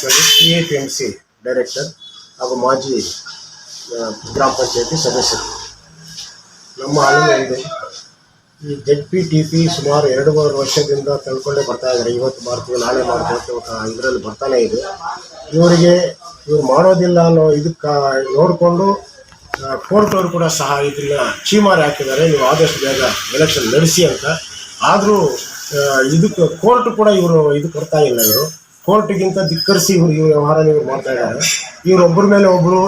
Krishnamurthy C A P M C director ಹಾಗೂ ಮಾಜಿ ಗ್ರಾಮ ಪಂಚಾಯತಿ ಸದಸ್ಯರು. ನಮ್ಮ ಒಂದು ಈ ಜೆಡ್ ಪಿ ಟಿ ಪಿ ಸುಮಾರು ಎರಡು ಮೂರು ವರ್ಷದಿಂದ ತಂದ್ಕೊಂಡೇ ಬರ್ತಾ ಇದ್ದಾರೆ. ಇವತ್ತು ಮಾಡ್ತೀವಿ, ನಾಳೆ ಮಾಡ್ತೀವಿ ಇದರಲ್ಲಿ ಬರ್ತಾನೆ ಇದೆ. ಇವರಿಗೆ ಇವ್ರು ಮಾಡೋದಿಲ್ಲ ಅನ್ನೋ ಇದಕ್ಕೆ ನೋಡಿಕೊಂಡು ಕೋರ್ಟ್ ಅವರು ಕೂಡ ಸಹ ಇದನ್ನ ಚೀಮಾರಿ ಹಾಕಿದ್ದಾರೆ. ನೀವು ಆದಷ್ಟು ಬೇಗ ಎಲೆಕ್ಷನ್ ನಡೆಸಿ ಅಂತ. ಆದರೂ ಇದಕ್ಕೆ ಕೋರ್ಟ್ ಕೂಡ ಇವರು ಇದು ಕೊಡ್ತಾ ಇಲ್ಲ ಇವರು. ಕೋರ್ಟ್ಗಿಂತ ಧಿಕ್ಕರಿಸಿ ಇವರು ಇವ್ರ ವ್ಯವಹಾರ ಇವ್ರು ಮಾಡ್ತಾ ಇದ್ದಾರೆ. ಇವರೊಬ್ಬರ ಮೇಲೆ ಒಬ್ಬರು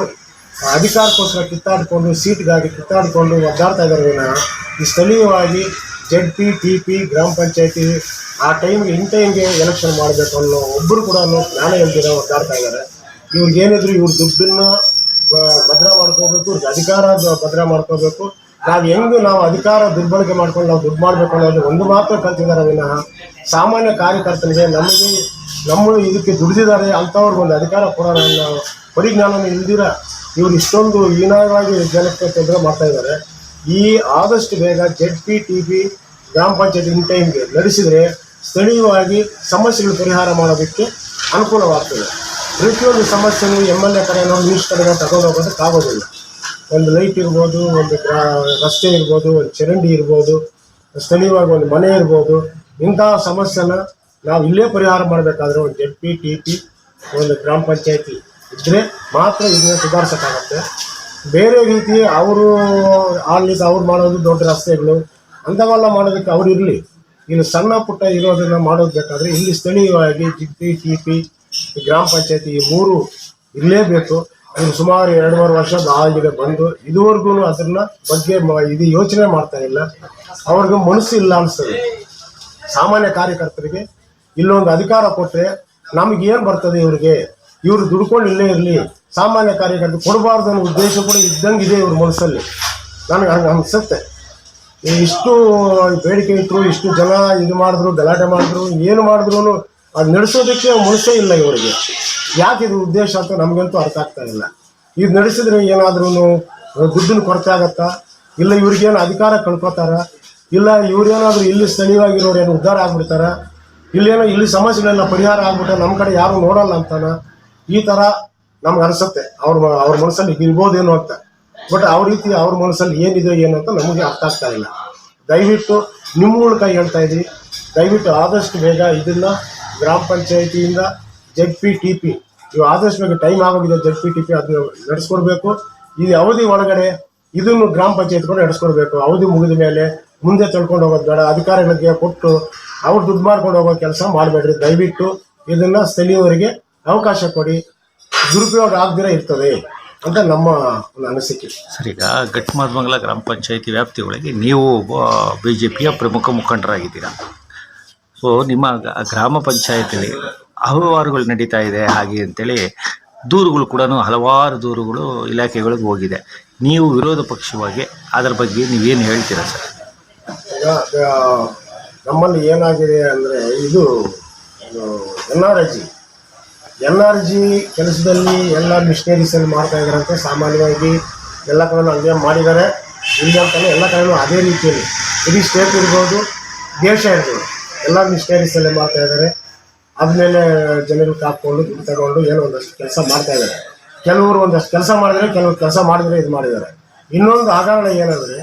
ಅಧಿಕಾರಕ್ಕೋಸ್ಕರ ಕಿತ್ತಾಡಿಕೊಂಡು, ಸೀಟ್ಗಾಗಿ ಕಿತ್ತಾಡಿಕೊಂಡು ಒದ್ದಾಡ್ತಾ ಇದ್ದಾರೆ ವಿನಃ ಈ ಸ್ಥಳೀಯವಾಗಿ ಜೆಡ್ ಪಿ ಟಿ ಪಿ ಗ್ರಾಮ ಪಂಚಾಯತಿ ಆ ಟೈಮ್ಗೆ ಇನ್ ಟೈಮ್ಗೆ ಎಲೆಕ್ಷನ್ ಮಾಡಬೇಕು ಅನ್ನೋ ಒಬ್ಬರು ಕೂಡ ಜ್ಞಾನ ಇಲ್ದಿರ ಒದ್ದಾಡ್ತಾ ಇದ್ದಾರೆ. ಇವ್ರಿಗೇನಿದ್ರು ಇವ್ರ ದುಡ್ಡನ್ನು ಭದ್ರ ಮಾಡ್ಕೋಬೇಕು, ಇವ್ರಿಗೆ ಅಧಿಕಾರ ಭದ್ರ ಮಾಡ್ಕೋಬೇಕು. ನಾವು ಹೆಂಗು ನಾವು ಅಧಿಕಾರ ದುರ್ಬಳಕೆ ಮಾಡ್ಕೊಂಡು ನಾವು ದುಡ್ಡು ಮಾಡಬೇಕು ಅನ್ನೋದು ಒಂದು ಮಾತ್ರ ಕಲ್ತಿದ್ದಾರೆ ವಿನಃ. ಸಾಮಾನ್ಯ ಕಾರ್ಯಕರ್ತನಿಗೆ ನಮಗೆ ನಮ್ಮ ಇದಕ್ಕೆ ದುಡಿದಿದ್ದಾರೆ ಅಂಥವ್ರಿಗೆ ಒಂದು ಅಧಿಕಾರ ಕೊಡೋಣ ಅನ್ನೋ ಪರಿಜ್ಞಾನ ಇಲ್ದಿರ ಇವರು ಇಷ್ಟೊಂದು ಹೀನಾಯವಾಗಿ ಜನಕ್ಕೆ ತೊಂದರೆ ಮಾಡ್ತಾ ಇದ್ದಾರೆ. ಈ ಆದಷ್ಟು ಬೇಗ ಜೆಡ್ ಪಿ ಟಿ ಪಿ ಗ್ರಾಮ ಪಂಚಾಯತ್ ಇನ್ ಟೈಮ್ಗೆ ನಡೆಸಿದರೆ ಸ್ಥಳೀಯವಾಗಿ ಸಮಸ್ಯೆಗಳು ಪರಿಹಾರ ಮಾಡೋದಕ್ಕೆ ಅನುಕೂಲವಾಗ್ತದೆ. ಪ್ರತಿಯೊಂದು ಸಮಸ್ಯೆನೂ ಎಂ ಎಲ್ ಎ ಕಡೆನೋ ನ್ಯೂಸ್ ಕಡೆನೋ ತಗೊಂಡು ಹೋಗೋದಕ್ಕಾಗೋದಿಲ್ಲ ಒಂದು ಲೈಟ್ ಇರ್ಬೋದು, ಒಂದು ರಸ್ತೆ ಇರ್ಬೋದು, ಒಂದು ಚರಂಡಿ ಇರ್ಬೋದು, ಸ್ಥಳೀಯವಾಗಿ ಒಂದು ಮನೆ ಇರ್ಬೋದು, ಇಂತಹ ಸಮಸ್ಯೆನ ನಾವು ಇಲ್ಲೇ ಪರಿಹಾರ ಮಾಡಬೇಕಾದ್ರೆ ಒಂದು ಜೆಡ್ ಪಿ, ಟಿ ಪಿ, ಒಂದು ಗ್ರಾಮ ಪಂಚಾಯತಿ ಇದ್ದರೆ ಮಾತ್ರ ಇದನ್ನ ಸುಧಾರಿಸೋಕ್ಕಾಗತ್ತೆ. ಬೇರೆ ರೀತಿ ಅವರು ಅಲ್ಲಿ ಅವ್ರು ಮಾಡೋದು ದೊಡ್ಡ ರಸ್ತೆಗಳು, ಅಂಥವೆಲ್ಲ ಮಾಡೋದಕ್ಕೆ ಅವ್ರು ಇರಲಿ. ಇಲ್ಲಿ ಸಣ್ಣ ಪುಟ್ಟ ಇರೋದನ್ನ ಮಾಡೋದು ಬೇಕಾದರೆ ಇಲ್ಲಿ ಸ್ಥಳೀಯವಾಗಿ ಜಿ ಪಿ, ಟಿ ಪಿ, ಗ್ರಾಮ ಪಂಚಾಯತಿ ಈ ಮೂರು ಇರಲೇಬೇಕು. ಇನ್ನು ಸುಮಾರು ಎರಡು ಮೂರು ವರ್ಷ ಆಗಿದೆ ಬಂದು ಇದುವರೆಗೂ ಅದನ್ನ ಬಗ್ಗೆ ಇದು ಯೋಚನೆ ಮಾಡ್ತಾ ಇಲ್ಲ. ಅವ್ರಿಗೆ ಮನಸ್ಸು ಇಲ್ಲ ಅನಿಸ್ತದೆ ಸಾಮಾನ್ಯ ಕಾರ್ಯಕರ್ತರಿಗೆ ಇಲ್ಲೊಂದು ಅಧಿಕಾರ ಕೊಟ್ಟರೆ ನಮ್ಗೆ ಏನು ಬರ್ತದೆ ಇವ್ರಿಗೆ? ಇವರು ದುಡ್ಕೊಂಡು ಇಲ್ಲೇ ಇರಲಿ. ಸಾಮಾನ್ಯ ಕಾರ್ಯಕರ್ತರು ಕೊಡಬಾರ್ದು ಅನ್ನೋ ಉದ್ದೇಶ ಕೂಡ ಇದ್ದಂಗೆ ಇದೆ ಇವ್ರ ಮನಸ್ಸಲ್ಲಿ. ನನಗೆ ಹಂಗೆ ಅನಿಸುತ್ತೆ. ಇಷ್ಟು ಬೇಡಿಕೆ ಇಟ್ಟರು ಇಷ್ಟು ಜನ ಇದು ಮಾಡಿದ್ರು, ಗಲಾಟೆ ಮಾಡಿದ್ರು, ಏನು ಮಾಡಿದ್ರು ಅದು ನಡೆಸೋದಕ್ಕೆ ಮನಸ್ಸೇ ಇಲ್ಲ ಇವರಿಗೆ. ಯಾಕೆ ಇದು ಉದ್ದೇಶ ಅಂತ ನಮಗಂತೂ ಅರ್ಥ ಆಗ್ತಾ ಇಲ್ಲ. ಇದು ನಡೆಸಿದ್ರೆ ಏನಾದ್ರೂ ದುಡ್ಡಿನ ಕೊರತೆ ಆಗತ್ತಾ? ಇಲ್ಲ ಇವ್ರಿಗೇನು ಅಧಿಕಾರ ಕಳ್ಕೊತಾರ? ಇಲ್ಲ ಇವ್ರೇನಾದ್ರೂ ಇಲ್ಲಿ ಸ್ಥಳೀಯವಾಗಿರೋರು ಏನು ಉದ್ಧಾರ ಆಗ್ಬಿಡ್ತಾರ? ಇಲ್ಲೇನೋ ಇಲ್ಲಿ ಸಮಸ್ಯೆಗಳೆಲ್ಲ ಪರಿಹಾರ ಆಗ್ಬಿಟ್ರೆ ನಮ್ಮ ಕಡೆ ಯಾರು ನೋಡಲ್ಲ ಅಂತಾನ? ಈ ಥರ ನಮ್ಗೆ ಅನಿಸುತ್ತೆ. ಅವ್ರ ಅವ್ರ ಮನಸ್ಸಲ್ಲಿ ಇರ್ಬೋದೇನೋ ಅಂತ. ಬಟ್ ಅವ್ರ ರೀತಿ ಅವ್ರ ಮನಸ್ಸಲ್ಲಿ ಏನಿದೆ ಏನು ಅಂತ ನಮಗೆ ಅರ್ಥ ಆಗ್ತಾ ಇಲ್ಲ. ದಯವಿಟ್ಟು ನಿಮ್ಮ ಮೂಲಕ ಹೇಳ್ತಾ ಇದ್ದೀವಿ ದಯವಿಟ್ಟು ಆದಷ್ಟು ಬೇಗ ಇದನ್ನ ಗ್ರಾಮ ಪಂಚಾಯಿತಿಯಿಂದ ಜೆಡ್ ಪಿ ಟಿ ಪಿ ಇವು ಆದಷ್ಟು ಬೇಗ ಟೈಮ್ ಆಗೋಗಿದೆ ಜೆಡ್ ಪಿ ಟಿ ಪಿ ಅದನ್ನ ನಡೆಸ್ಕೊಡ್ಬೇಕು. ಈ ಅವಧಿ ಒಳಗಡೆ ಇದನ್ನು ಗ್ರಾಮ ಪಂಚಾಯತ್ ಕೂಡ ನಡೆಸ್ಕೊಡ್ಬೇಕು. ಅವಧಿ ಮುಗಿದ ಮೇಲೆ ಮುಂದೆ ತಳ್ಕೊಂಡು ಹೋಗೋದು ಬೇಡ, ಅಧಿಕಾರಿಗಳಿಗೆ ಕೊಟ್ಟು ಅವ್ರು ದುಡ್ಡು ಮಾಡ್ಕೊಂಡು ಹೋಗೋ ಕೆಲಸ ಮಾಡಬೇಡ್ರಿ. ದಯವಿಟ್ಟು ಇದನ್ನು ಸ್ಥಳೀಯವರಿಗೆ ಅವಕಾಶ ಕೊಡಿ. ದುರುಪಯೋಗ ಆಗದಿರ ಇರ್ತದೆ ಅಂತ ನಮ್ಮ ಒಂದು ಅನಿಸಿಕೆ. ಸರ್, ಈಗ ಘಟ್ಮಾದ್ಮಂಗಲ ಗ್ರಾಮ ಪಂಚಾಯತಿ ವ್ಯಾಪ್ತಿಯೊಳಗೆ ನೀವು ಬಿ ಜೆ ಪಿಯ ಪ್ರಮುಖ ಮುಖಂಡರಾಗಿದ್ದೀರಾ? ಸೊ ನಿಮ್ಮ ಗ್ರಾಮ ಪಂಚಾಯತಿಲಿ ಹಲವಾರುಗಳು ನಡೀತಾ ಇದೆ ಹಾಗೆ ಅಂತೇಳಿ ದೂರುಗಳು ಕೂಡ ಹಲವಾರು ದೂರುಗಳು ಇಲಾಖೆಗಳಿಗೆ ಹೋಗಿದೆ. ನೀವು ವಿರೋಧ ಪಕ್ಷವಾಗಿ ಅದರ ಬಗ್ಗೆ ನೀವೇನು ಹೇಳ್ತೀರಾ ಸರ್? ನಮ್ಮಲ್ಲಿ ಏನಾಗಿದೆ ಅಂದರೆ ಇದು N R G. N R G ಕೆಲಸದಲ್ಲಿ ಎಲ್ಲ ಮಿಷನರೀಸಲ್ಲಿ ಮಾಡ್ತಾ ಇದ್ದಾರಂತೆ. ಸಾಮಾನ್ಯವಾಗಿ ಎಲ್ಲ ಕಡೆನೂ ಹಂಗೆ ಮಾಡಿದ್ದಾರೆ. ಇಲ್ಲಿ ಅಂತಲೇ ಎಲ್ಲ ಕಡೆಯೂ ಅದೇ ರೀತಿಯಲ್ಲಿ. ಇಡೀ ಸ್ಟೇಟ್ ಇರ್ಬೋದು, ದೇಶ ಇರ್ಬೋದು. ಎಲ್ಲ ಮಿಷನರೀಸಲ್ಲೇ ಮಾಡ್ತಾ ಇದ್ದಾರೆ. ಆದಮೇಲೆ ಜನರು ಕಾಕೊಂಡು ದುಡ್ಡು ತಗೊಂಡು ಏನೋ ಒಂದಷ್ಟು ಕೆಲಸ ಮಾಡ್ತಾ ಇದ್ದಾರೆ. ಕೆಲವರು ಒಂದಷ್ಟು ಕೆಲಸ ಮಾಡಿದರೆ, ಕೆಲವರು ಕೆಲಸ ಮಾಡಿದರೆ ಇದು ಮಾಡಿದ್ದಾರೆ. ಇನ್ನೊಂದು ಆಧಾರಣ ಏನಂದರೆ,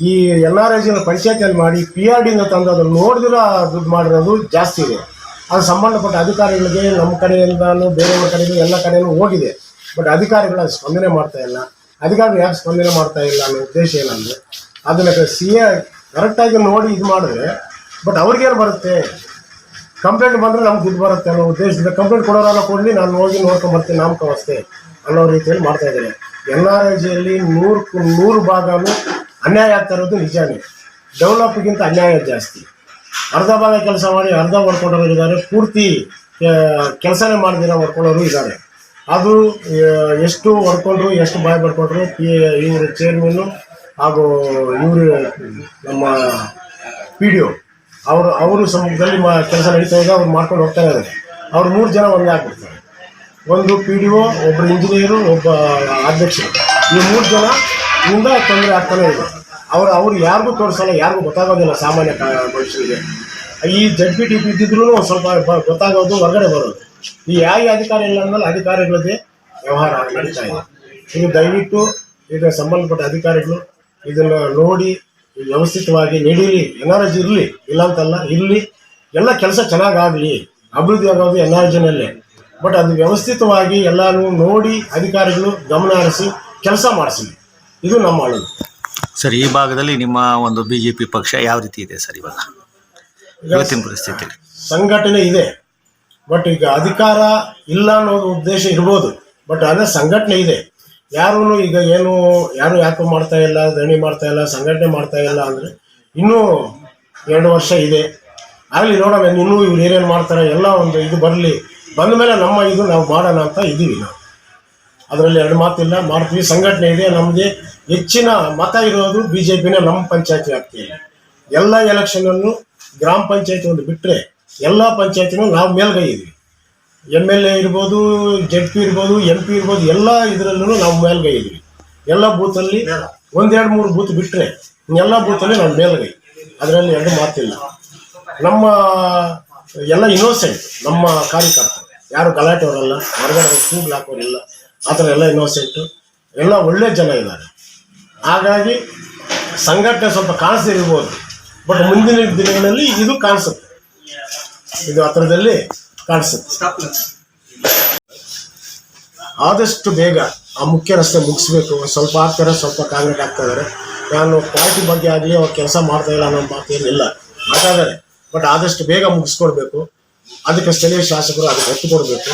ಈ ಎಲ್ಲ ಐ ಪಂಚಾಯತಿಯಲ್ಲಿ ಮಾಡಿ ಪಿ ಆರ್ ಡಿನ ತಂದು ಅದನ್ನು ನೋಡಿದ್ರೆ ದುಡ್ಡು ಮಾಡಿರೋದು ಜಾಸ್ತಿ ಇದೆ. ಅದು ಸಂಬಂಧಪಟ್ಟ ಅಧಿಕಾರಿಗಳಿಗೆ ನಮ್ಮ ಕಡೆಯಿಂದಾನು, ಬೇರೆಯವ್ರ ಕಡೆಗೂ ಎಲ್ಲ ಕಡೆಯೂ ಹೋಗಿದೆ. ಬಟ್ ಅಧಿಕಾರಿಗಳು ಅದು ಸ್ಪಂದನೆ ಮಾಡ್ತಾ ಇಲ್ಲ. ಅಧಿಕಾರಿಗಳು ಯಾಕೆ ಸ್ಪಂದನೆ ಮಾಡ್ತಾ ಇಲ್ಲ ಅನ್ನೋ ಉದ್ದೇಶ ಏನಂದರೆ, ಅದನ್ನು ಸಿ ಎ ಕರೆಕ್ಟಾಗಿ ನೋಡಿ ಇದು ಮಾಡಿದ್ರೆ ಬಟ್ ಅವ್ರಿಗೇನು ಬರುತ್ತೆ? ಕಂಪ್ಲೇಂಟ್ ಬಂದರೆ ನಮ್ಗೆ ದುಡ್ಡು ಬರುತ್ತೆ ಅನ್ನೋ ಉದ್ದೇಶದಿಂದ ಕಂಪ್ಲೇಂಟ್ ಕೊಡೋರಲ್ಲ ಕೊಡಲಿ, ನಾನು ಹೋಗಿ ನೋಡ್ಕೊಂಡ್ ಬರ್ತೀನಿ ನಾಮಕಾವಸ್ಥೆ ಅನ್ನೋ ರೀತಿಯಲ್ಲಿ ಮಾಡ್ತಾ ಇದ್ದಾರೆ. ಎಲ್ಲ ರಾಜ್ಯದಲ್ಲಿ ಜಿಯಲ್ಲಿ ನೂರು ನೂರು ಭಾಗನೂ ಅನ್ಯಾಯ ಆಗ್ತಾ ಇರೋದು ನಿಜಾನೇ. ಡೆವಲಪ್ಗಿಂತ ಅನ್ಯಾಯ ಜಾಸ್ತಿ. ಅರ್ಧ ಭಾಗ ಕೆಲಸ ಮಾಡಿ ಅರ್ಧ ಹೊಡ್ಕೊಂಡವರು ಇದ್ದಾರೆ. ಪೂರ್ತಿ ಕೆಲಸನೇ ಮಾಡಿದಿರ ಹೊಡ್ಕೊಳ್ಳೋರು ಇದ್ದಾರೆ. ಅದು ಎಷ್ಟು ಹೊಡ್ಕೊಂಡ್ರು, ಎಷ್ಟು ಬಾಯ್ ಪಡ್ಕೊಂಡ್ರು ಇವರು ಚೇರ್ಮನ್ನು ಹಾಗೂ ಇವರು ನಮ್ಮ ಪಿ ಡಿ ಒ ಅವರು ಅವರು ಸಮಯದಲ್ಲಿ ಮಾ, ಕೆಲಸ ನಡೀತಾ ಇದೆ ಅವ್ರು ಮಾಡ್ಕೊಂಡು ಹೋಗ್ತಾ ಇದ್ದಾರೆ. ಅವ್ರು ಮೂರು ಜನ ಒಂದೇ ಆಗ್ಬಿಡ್ತಾರೆ. ಒಂದು ಪಿ ಡಿ ಒ ಒಬ್ಬರು ಇಂಜಿನಿಯರು ಒಬ್ಬ ಅಧ್ಯಕ್ಷರು. ಈ ಮೂರು ಜನ ಇಂದ ತೊಂದರೆ ಆಗ್ತಾನೆ ಇದೆ. ಅವ್ರು ಅವ್ರು ಯಾರಿಗೂ ತೋರಿಸಲ್ಲ, ಯಾರಿಗೂ ಗೊತ್ತಾಗೋದಿಲ್ಲ ಸಾಮಾನ್ಯ ಮನುಷ್ಯರಿಗೆ. ಈ ಜಡ್ ಪಿ ಟಿ ಪಿ ಇದ್ದಿದ್ರು ಸ್ವಲ್ಪ ಗೊತ್ತಾಗೋದು, ಹೊರಗಡೆ ಬರೋದು. ಈ ಯಾವ ಅಧಿಕಾರಿ ಇಲ್ಲ ಅಂದಮೇಲೆ ಅಧಿಕಾರಿಗಳದ್ದೇ ವ್ಯವಹಾರ ನಡೀತಾ ಇದೆ. ಇದು ದಯವಿಟ್ಟು ಈಗ ಸಂಬಂಧಪಟ್ಟ ಅಧಿಕಾರಿಗಳು ಇದನ್ನು ನೋಡಿ ವ್ಯವಸ್ಥಿತವಾಗಿ ನಡೀಲಿ ಎನರ್ಜಿ ಇರಲಿ ಇಲ್ಲ ಅಂತಲ್ಲ ಇರಲಿ. ಎಲ್ಲ ಕೆಲಸ ಚೆನ್ನಾಗಾಗಲಿ. ಅಭಿವೃದ್ಧಿ ಆಗೋದು ಎನರ್ಜಿನಲ್ಲೇ ಬಟ್ ಅದು ವ್ಯವಸ್ಥಿತವಾಗಿ ಎಲ್ಲಾನು ನೋಡಿ ಅಧಿಕಾರಿಗಳು ಗಮನ ಹರಿಸಿ ಕೆಲಸ ಮಾಡಿಸಲಿ ಇದು ನಮ್ಮ ಅಳು ಸರ್ ಈ ಭಾಗದಲ್ಲಿ ನಿಮ್ಮ ಒಂದು ಬಿ ಜೆ ಪಿ ಪಕ್ಷ ಯಾವ ರೀತಿ ಇದೆ ಸರ್ ಇವಾಗ? ಇವತ್ತಿನ ಪರಿಸ್ಥಿತಿ. ಸಂಘಟನೆ ಇದೆ. ಬಟ್ ಈಗ ಅಧಿಕಾರ ಇಲ್ಲ ಅನ್ನೋದು ಉದ್ದೇಶ ಇರ್ಬೋದು. ಬಟ್ ಅದೇ ಸಂಘಟನೆ ಇದೆ. ಯಾರೂ ಈಗ ಏನು, ಯಾರು ಯಾಕೋ ಮಾಡ್ತಾ ಇಲ್ಲ ದಣಿ ಮಾಡ್ತಾ ಇಲ್ಲ, ಸಂಘಟನೆ ಮಾಡ್ತಾ ಇಲ್ಲ ಅಂದರೆ ಇನ್ನೂ ಎರಡು ವರ್ಷ ಇದೆ. ಆಗಲಿ ನೋಡೋಣ, ಇನ್ನೂ ಇವ್ರು ಏನೇನು ಮಾಡ್ತಾರೆ, ಎಲ್ಲ ಒಂದು ಇದು ಬರಲಿ. ಬಂದ ಮೇಲೆ ನಮ್ಮ ಇದು ನಾವು ಮಾಡೋಣ ಅಂತ ಇದ್ದೀವಿ ನಾವು. ಅದರಲ್ಲಿ ಎರಡು ಮಾತಿಲ್ಲ, ಮಾಡ್ತೀವಿ. ಸಂಘಟನೆ ಇದೆ, ನಮಗೆ ಹೆಚ್ಚಿನ ಮತ ಇರೋದು ಬಿ ಜೆ ಪಿನೇ ನಮ್ಮ ಪಂಚಾಯತಿ ಆಗ್ತಿಲ್ಲ ಎಲ್ಲ ಎಲೆಕ್ಷನನ್ನು ಗ್ರಾಮ ಪಂಚಾಯತಿ ಒಂದು ಬಿಟ್ಟರೆ ಎಲ್ಲ ಪಂಚಾಯತಿನೂ ನಾವು ಮೇಲ್ಗೈ ಇದ್ವಿ. ಎಂ ಎಲ್ ಎ ಇರ್ಬೋದು ಜೆಡ್ ಪಿ ಇರ್ಬೋದು ಎಂ ಪಿ ಇರ್ಬೋದು, ಎಲ್ಲ ಇದರಲ್ಲೂ ನಾವು ಮೇಲ್ಗೈ ಇದ್ವಿ. ಎಲ್ಲ ಬೂತಲ್ಲಿ ಒಂದೆರಡು ಮೂರು ಬೂತ್ ಬಿಟ್ಟರೆ ಎಲ್ಲ ಬೂತಲ್ಲಿ ನಾವು ಮೇಲ್ಗೈ. ಅದರಲ್ಲಿ ಎರಡು ಮಾತಿಲ್ಲ. ನಮ್ಮ ಎಲ್ಲ ಇನ್ನೋಸೆಂಟ್ ನಮ್ಮ ಕಾರ್ಯಕರ್ತರು ಯಾರು ಗಲಾಟೆ ಅವರಲ್ಲ ಹೊರಗಡೆ ಕೂಗ್ಲು ಹಾಕೋರಿಲ್ಲ, ಆ ಥರ ಎಲ್ಲ ಇನ್ನೋಸೆಂಟು ಎಲ್ಲ ಒಳ್ಳೆ ಜನ ಇದ್ದಾರೆ. ಹಾಗಾಗಿ ಸಂಘಟನೆ ಸ್ವಲ್ಪ ಕಾಣಿಸ್ತಿರ್ಬೋದು ಬಟ್ ಮುಂದಿನ ದಿನಗಳಲ್ಲಿ ಇದು ಕಾಣಿಸುತ್ತೆ. ಇದು ಹತ್ರದಲ್ಲಿ ಕಾಣಿಸುತ್ತೆ. ಆದಷ್ಟು ಬೇಗ ಆ ಮುಖ್ಯ ರಸ್ತೆ ಮುಗಿಸ್ಬೇಕು. ಸ್ವಲ್ಪ ಆಗ್ತಾರೆ ಸ್ವಲ್ಪ ಕಾಂಗ್ರೆಟ್ ಆಗ್ತಾ ಇದ್ದಾರೆ. ನಾನು ಪಾರ್ಟಿ ಬಗ್ಗೆ ಆಗಲಿ ಅವ್ರು ಕೆಲಸ ಮಾಡ್ತಾ ಇಲ್ಲ ಅನ್ನೋ ಮಾತೇನಿಲ್ಲ. ಮಾಡ್ತಾ ಇದ್ದಾರೆ ಬಟ್ ಆದಷ್ಟು ಬೇಗ ಮುಗಿಸ್ಕೊಡ್ಬೇಕು. ಅದಕ್ಕೆ ಸ್ಥಳೀಯ ಶಾಸಕರು ಅದಕ್ಕೆ ಒತ್ತು ಕೊಡಬೇಕು.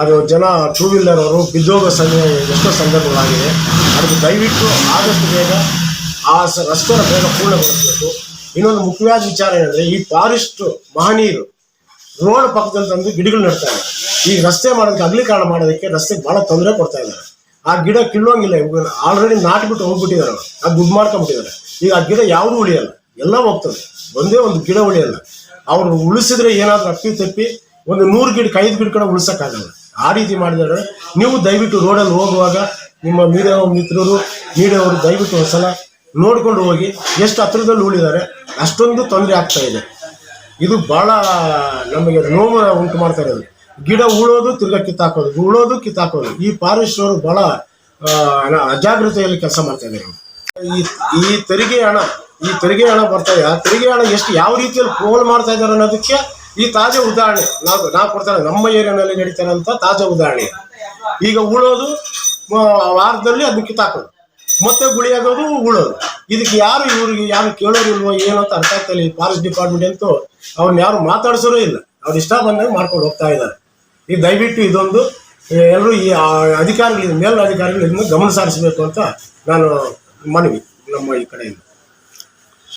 ಅದು ಜನ ಟೂ ವೀಲರ್ ಅವರು ಬಿದ್ದೋಗೋ ಸಮಯ ಎಷ್ಟೋ ಸಂದರ್ಭಗಳಾಗಿದೆ. ಅದಕ್ಕೆ ದಯವಿಟ್ಟು ಆದಷ್ಟು ಬೇಗ ಆ ರಸ್ತೆಯ ರಸ್ತೆನ ಬೇಗ ಪೂರ್ಣಗೊಳಿಸಬೇಕು. ಇನ್ನೊಂದು ಮುಖ್ಯವಾದ ವಿಚಾರ ಏನಂದರೆ ಈ ಫಾರೆಸ್ಟ್ ಮಹನೀಯರು ರೋಡ್ ಪಕ್ಕದಲ್ಲಿ ತಂದು ಗಿಡಗಳು ನೆಡ್ತಾ ಇದ್ದಾರೆ ಈಗ ರಸ್ತೆ ಮಾಡೋದಕ್ಕೆ ಅಗ್ಲೀಕರಣ ಮಾಡೋದಕ್ಕೆ ರಸ್ತೆಗೆ ಭಾಳ ತೊಂದರೆ ಕೊಡ್ತಾ ಇದ್ದಾರೆ ಆ ಗಿಡ ಕಿಲ್ಲೋಂಗಿಲ್ಲ ಆಲ್ರೆಡಿ ನಾಟ್ಬಿಟ್ಟು ಹೋಗ್ಬಿಟ್ಟಿದ್ದಾರೆ ಆ ದುಡ್ಡು ಮಾಡ್ಕೊಂಡ್ಬಿಟ್ಟಿದ್ದಾರೆ ಈಗ ಆ ಗಿಡ ಯಾವುದು ಉಳಿಯಲ್ಲ? ಎಲ್ಲ ಹೋಗ್ತದೆ. ಒಂದೇ ಒಂದು ಗಿಡ ಉಳಿಯಲ್ಲ. ಅವ್ರು ಉಳಿಸಿದ್ರೆ ಏನಾದರೂ ಅಪ್ಪಿ ತಪ್ಪಿ ಒಂದು ನೂರು ಗಿಡ, ಐದು ಗಿಡ ಕೂಡ ಉಳಿಸೋಕ್ಕಾಗಲ್ಲ. ಆ ರೀತಿ ಮಾಡಿದರೆ ನೀವು ದಯವಿಟ್ಟು ರೋಡಲ್ಲಿ ಹೋಗುವಾಗ ನಿಮ್ಮ ಮೀಡಿಯಾ ಮಿತ್ರರು ಮೀಡಿಯಾವರು ದಯವಿಟ್ಟು ಒಂದ್ಸಲ ನೋಡ್ಕೊಂಡು ಹೋಗಿ ಎಷ್ಟು ಹತ್ರದಲ್ಲಿ ಉಳಿದಾರೆ, ಅಷ್ಟೊಂದು ತೊಂದರೆ ಆಗ್ತಾ ಇದೆ. ಇದು ಬಹಳ ನಮಗೆ ನೋವು ಉಂಟು ಮಾಡ್ತಾ ಇರೋದು. ಗಿಡ ಉಳೋದು ತಿರ್ಗಾ ಕಿತ್ತಾಕೋದು, ಉಳೋದು ಕಿತ್ತಾಕೋದು. ಈ ಫಾರೆಸ್ಟ್ ಅವರು ಬಹಳ ಅಜಾಗ್ರತೆಯಲ್ಲಿ ಕೆಲಸ ಮಾಡ್ತಾ ಇದ್ದಾರೆ. ಈ ಈ ತೆರಿಗೆ ಹಣ, ಈ ತೆರಿಗೆ ಹಣ ಬರ್ತಾ ಇದೆ. ಆ ತೆರಿಗೆ ಹಣ ಎಷ್ಟು ಯಾವ ರೀತಿಯಲ್ಲಿ ಪೋಲ್ ಮಾಡ್ತಾ ಇದ್ದಾರೆ ಅನ್ನೋದಕ್ಕೆ ಈ ತಾಜಾ ಉದಾಹರಣೆ. ನಾವು ನಾವು ಕೊಡ್ತಾರೆ ನಮ್ಮ ಏರಿಯಾನಲ್ಲಿ ನಡೀತಾರಂತ ತಾಜಾ ಉದಾಹರಣೆ. ಈಗ ಉಳೋದು ವಾರದಲ್ಲಿ ಅದನ್ನ ಕಿತ್ತಾಕೋದು. ಮತ್ತೆ ಗುಳಿಯಾಗೋದು ಉಳೋದು. ಇದಕ್ಕೆ ಯಾರು ಇವ್ರಿಗೆ ಯಾರು ಕೇಳೋರಿಲ್ವೋ ಏನು ಅಂತ ಅರ್ಥ ಆಗ್ತಾ ಈ ಫಾರೆಸ್ಟ್ ಡಿಪಾರ್ಟ್ಮೆಂಟ್ ಅಂತೂ ಅವ್ರನ್ನ ಯಾರು ಮಾತಾಡ್ಸೋರೂ ಇಲ್ಲ. ಅವ್ರು ಇಷ್ಟ ಬಂದಾಗ ಮಾಡ್ಕೊಂಡು ಹೋಗ್ತಾ ಇದ್ದಾರೆ. ಈ ದಯವಿಟ್ಟು ಇದೊಂದು ಎಲ್ಲರೂ ಈ ಅಧಿಕಾರಿಗಳಿಂದ ಅಧಿಕಾರಿಗಳು ಮೇಲ್ ಇದನ್ನು ಗಮನ ಸಾರಿಸಬೇಕು ಅಂತ ನಾನು ಮನವಿ ನಮ್ಮ ಈ ಕಡೆಯಿಂದ.